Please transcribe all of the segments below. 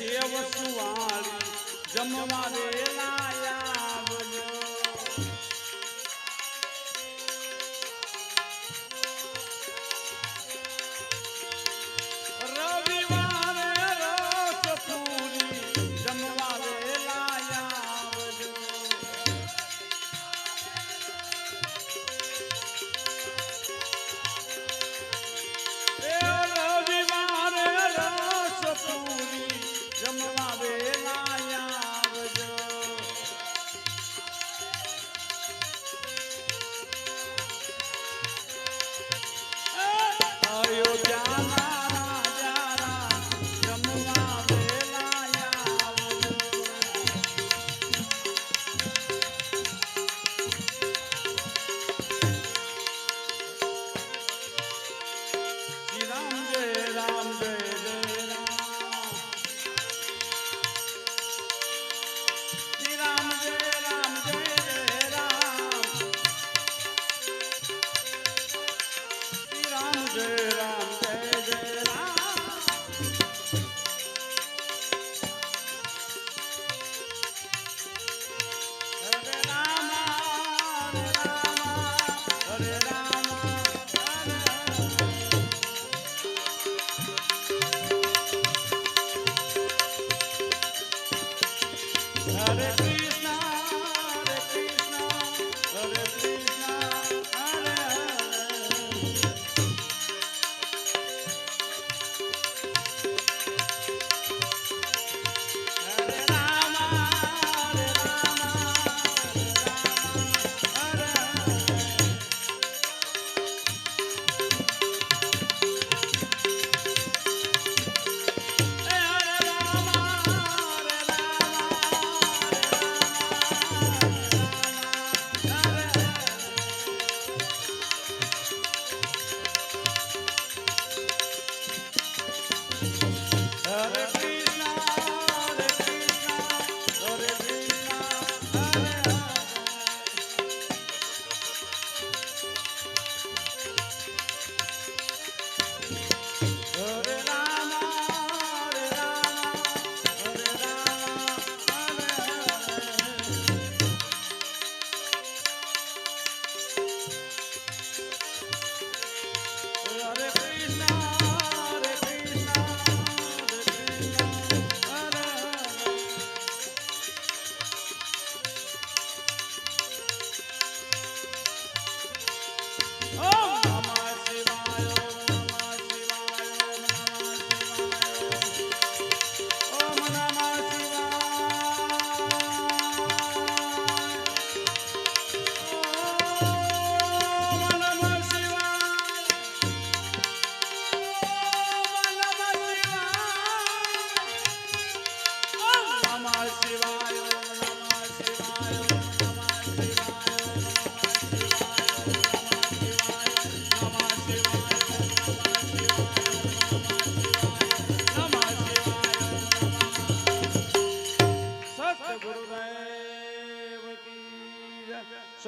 સેવ સુવાળી જમવા વેલા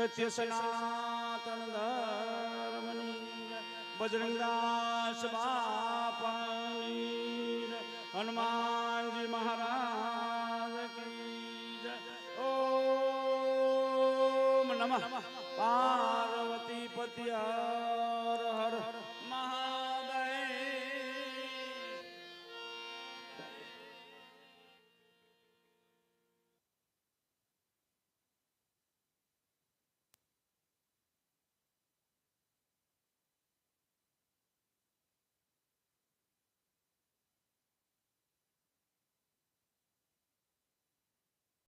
સત્ય સનાતન ધર્મની. બજરંગદાસ બાપની. હનુમાનજી મહારાજ કી જય ઓમ નમઃ પાર્વતી પતિ હર હર